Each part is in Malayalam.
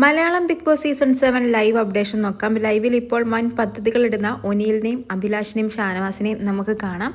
Malayalam Bigg Boss season seven live updation നോക്കാം. ലൈവിൽ ഇപ്പോൾ വൻ പദ്ധതികളിടുന്ന ഒനിലിനെയും അഭിലാഷിനെയും ഷാനവാസിനെയും നമുക്ക് കാണാം.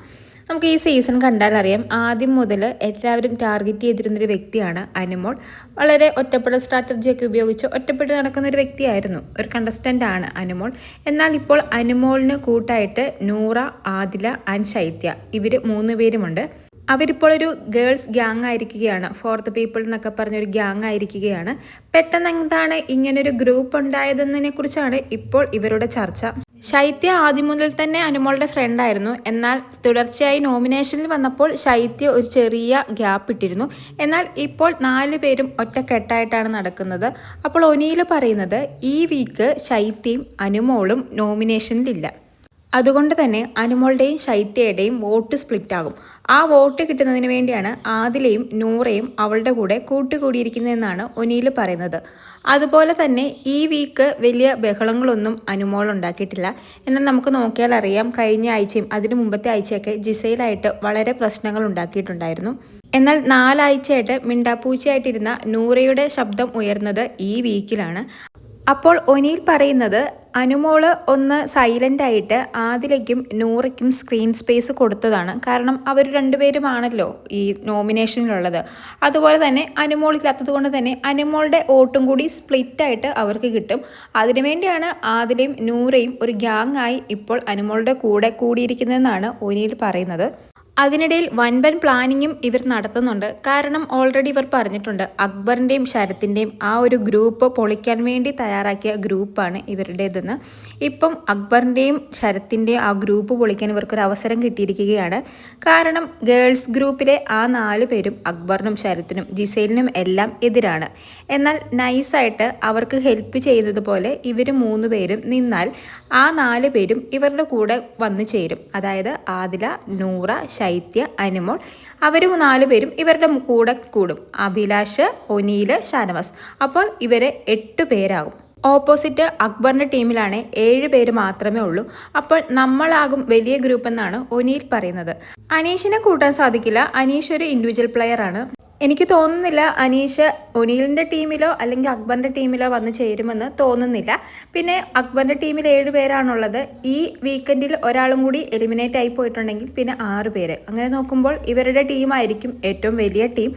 നമുക്ക് ഈ സീസൺ കണ്ടാൽ അറിയാം. ആദ്യം മുതൽ എല്ലാവരും ടാർഗറ്റ് ചെയ്തിരുന്നൊരു വ്യക്തിയാണ് അനുമോൾ. വളരെ ഒറ്റപ്പെടൽ സ്ട്രാറ്റജിയൊക്കെ ഉപയോഗിച്ച് ഒറ്റപ്പെട്ട് നടക്കുന്ന ഒരു വ്യക്തിയായിരുന്നു. ഒരു കണ്ടസ്റ്റന്റ് ആണ് അനുമോൾ. എന്നാൽ ഇപ്പോൾ അനുമോളിന് കൂട്ടായിട്ട് നൂറ ആദില ആൻഡ് ശൈത്യ ഇവർ മൂന്ന് പേരുമുണ്ട്. അവരിപ്പോൾ ഒരു ഗേൾസ് ഗ്യാങ് ആയിരിക്കുകയാണ്. ഫോർ പീപ്പിൾ എന്നൊക്കെ പറഞ്ഞൊരു ഗ്യാങ് ആയിരിക്കുകയാണ്. പെട്ടെന്ന് എന്താണ് ഇങ്ങനൊരു ഗ്രൂപ്പ് ഉണ്ടായതെന്നതിനെ കുറിച്ചാണ് ഇപ്പോൾ ഇവരുടെ ചർച്ച. ശൈത്യ ആദ്യം മുതൽ തന്നെ അനുമോളുടെ ഫ്രണ്ടായിരുന്നു എന്നാൽ തുടർച്ചയായി നോമിനേഷനിൽ വന്നപ്പോൾ ശൈത്യ ഒരു ചെറിയ ഗ്യാപ്പ് ഇട്ടിരുന്നു. എന്നാൽ ഇപ്പോൾ നാല് പേരും ഒറ്റക്കെട്ടായിട്ടാണ് നടക്കുന്നത്. അപ്പോൾ ഒനിയിൽ പറയുന്നത് ഈ വീക്ക് ശൈത്യയും അനുമോളും നോമിനേഷനിലില്ല അതുകൊണ്ട് തന്നെ അനുമോളുടെയും ശൈത്യയുടെയും വോട്ട് സ്പ്ലിറ്റ് ആകും ആ വോട്ട് കിട്ടുന്നതിന് വേണ്ടിയാണ് ആദിലയും നൂറയും അവളുടെ കൂടെ കൂട്ടുകൂടിയിരിക്കുന്നതെന്നാണ് ഒനിയിൽ പറയുന്നത്. അതുപോലെ തന്നെ ഈ വീക്ക് വലിയ ബഹളങ്ങളൊന്നും അനുമോൾ ഉണ്ടാക്കിയിട്ടില്ല. എന്നാൽ നമുക്ക് നോക്കിയാൽ അറിയാം കഴിഞ്ഞ ആഴ്ചയും അതിനു മുമ്പത്തെ ആഴ്ചയൊക്കെ ജിസയിലായിട്ട് വളരെ പ്രശ്നങ്ങൾ ഉണ്ടാക്കിയിട്ടുണ്ടായിരുന്നു. എന്നാൽ നാലാഴ്ചയായിട്ട് മിണ്ടാപ്പൂച്ചയായിട്ടിരുന്ന നൂറയുടെ ശബ്ദം ഉയർന്നത് ഈ വീക്കിലാണ്. അപ്പോൾ ഒനിയിൽ പറയുന്നത് അനുമോൾ ഒന്ന് സൈലന്റ് ആയിട്ട് ആദിലേക്കും നൂറയ്ക്കും സ്ക്രീൻ സ്പേസ് കൊടുത്തതാണ്. കാരണം അവർ രണ്ടുപേരുമാണല്ലോ ഈ നോമിനേഷനിലുള്ളത് അതുപോലെ തന്നെ അനുമോളില്ലാത്തത് കൊണ്ട് തന്നെ അനുമോളുടെ വോട്ടും കൂടി സ്പ്ലിറ്റായിട്ട് അവർക്ക് കിട്ടും. അതിനുവേണ്ടിയാണ് ആദിലയും നൂറയും ഒരു ഗ്യാങ് ആയി ഇപ്പോൾ അനുമോളുടെ കൂടെ കൂടിയിരിക്കുന്നതെന്നാണ് ഒനിയിൽ പറയുന്നത്. അതിനിടയിൽ വൻപൻ പ്ലാനിങ്ങും ഇവർ നടത്തുന്നുണ്ട്. കാരണം ഓൾറെഡി ഇവർ പറഞ്ഞിട്ടുണ്ട് അക്ബറിന്റെയും ശരത്തിന്റെയും ആ ഒരു ഗ്രൂപ്പ് പൊളിക്കാൻ വേണ്ടി തയ്യാറാക്കിയ ഗ്രൂപ്പാണ് ഇവരുടേതെന്ന്. ഇപ്പം അക്ബറിന്റെയും ശരത്തിന്റെയും ആ ഗ്രൂപ്പ് പൊളിക്കാൻ ഇവർക്കൊരു അവസരം കിട്ടിയിരിക്കുകയാണ്. കാരണം ഗേൾസ് ഗ്രൂപ്പിലെ ആ നാല് പേരും അക്ബറിനും ശരത്തിനും ജിസൈലിനും എല്ലാം എതിരാണ്. എന്നാൽ നൈസായിട്ട് അവർക്ക് ഹെൽപ്പ് ചെയ്യുന്നത് പോലെ ഇവർ മൂന്ന് പേരും നിന്നാൽ ആ നാല് പേരും ഇവരുടെ കൂടെ വന്നു ചേരും. അതായത് ആദില നൂറ ശൈത്യ അനുമോൾ അവരും നാല് പേരും ഇവരുടെ കൂടെ കൂടും. അഭിലാഷ് ഒനീൽ ഷാനവാസ്. അപ്പോൾ ഇവരെ എട്ട് പേരാകും. ഓപ്പോസിറ്റ് അക്ബറിന്റെ ടീമിലാണ് ഏഴ് പേര് മാത്രമേ ഉള്ളൂ. അപ്പോൾ നമ്മളാകും വലിയ ഗ്രൂപ്പ് എന്നാണ് ഒനീൽ പറയുന്നത്. അനീഷിനെ കൂട്ടാൻ സാധിക്കില്ല. അനീഷ് ഒരു ഇൻഡിവിജ്വൽ പ്ലെയർ ആണ്. എനിക്ക് തോന്നുന്നില്ല അനീഷ് ഒനീലിന്റെ ടീമിലോ അല്ലെങ്കിൽ അക്ബറിന്റെ ടീമിലോ വന്ന് ചേരുമെന്ന് തോന്നുന്നില്ല. പിന്നെ അക്ബറിന്റെ ടീമിൽ ഏഴ് പേരാണുള്ളത്. ഈ വീക്കെൻഡിൽ ഒരാളും കൂടി എലിമിനേറ്റ് ആയി പോയിട്ടുണ്ടെങ്കിൽ പിന്നെ ആറ് പേര്. അങ്ങനെ നോക്കുമ്പോൾ ഇവരുടെ ടീമായിരിക്കും ഏറ്റവും വലിയ ടീം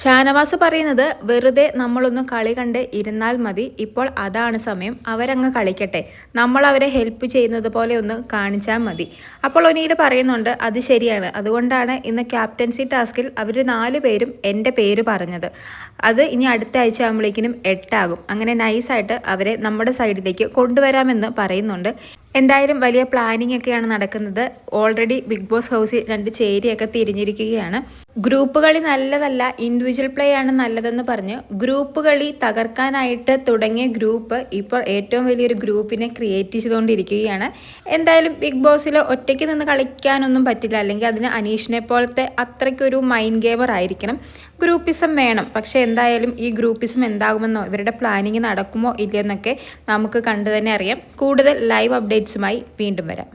ഷാനവാസ് പറയുന്നത് വെറുതെ നമ്മളൊന്ന് കളി കണ്ട് ഇരുന്നാൽ മതി. ഇപ്പോൾ അതാണ് സമയം. അവരങ്ങ് കളിക്കട്ടെ. നമ്മൾ അവരെ ഹെൽപ്പ് ചെയ്യുന്നത് പോലെ ഒന്ന് കാണിച്ചാൽ മതി. അപ്പോൾ ഒനീൽ പറയുന്നുണ്ട് അത് ശരിയാണ്. അതുകൊണ്ടാണ് ഇന്ന് ക്യാപ്റ്റൻസി ടാസ്കിൽ അവർ നാല് പേരും എന്റെ പേര് പറഞ്ഞത്. അത് ഇനി അടുത്ത ആഴ്ച ആകുമ്പോഴേക്കിനും എട്ടാകും. അങ്ങനെ നൈസായിട്ട് അവരെ നമ്മുടെ സൈഡിലേക്ക് കൊണ്ടുവരാമെന്ന് പറയുന്നുണ്ട്. എന്തായാലും വലിയ പ്ലാനിംഗ് ഒക്കെയാണ് നടക്കുന്നത്. ഓൾറെഡി ബിഗ് ബോസ് ഹൗസിൽ രണ്ട് ചേരിയൊക്കെ തിരിഞ്ഞിരിക്കുകയാണ്. ഗ്രൂപ്പ് കളി നല്ലതല്ല ഇൻഡിവിജ്വൽ പ്ലേ ആണ് നല്ലതെന്ന് പറഞ്ഞ് ഗ്രൂപ്പ് കളി തകർക്കാനായിട്ട് തുടങ്ങിയ ഗ്രൂപ്പ് ഇപ്പോൾ ഏറ്റവും വലിയൊരു ഗ്രൂപ്പിനെ ക്രിയേറ്റ് ചെയ്തുകൊണ്ടിരിക്കുകയാണ്. എന്തായാലും ബിഗ് ബോസിൽ ഒറ്റയ്ക്ക് നിന്ന് കളിക്കാനൊന്നും പറ്റില്ല. അല്ലെങ്കിൽ അതിന് അനീഷിനെ പോലത്തെ അത്രയ്ക്കൊരു മൈൻഡ് ഗെയിമർ ആയിരിക്കണം. ഗ്രൂപ്പിസം വേണം. പക്ഷേ എന്തായാലും ഈ ഗ്രൂപ്പിസം എന്താകുമെന്നോ ഇവരുടെ പ്ലാനിങ് നടക്കുമോ ഇല്ലയെന്നൊക്കെ നമുക്ക് കണ്ടു തന്നെ അറിയാം. കൂടുതൽ ലൈവ് അപ്ഡേറ്റ്സുമായി വീണ്ടും വരാം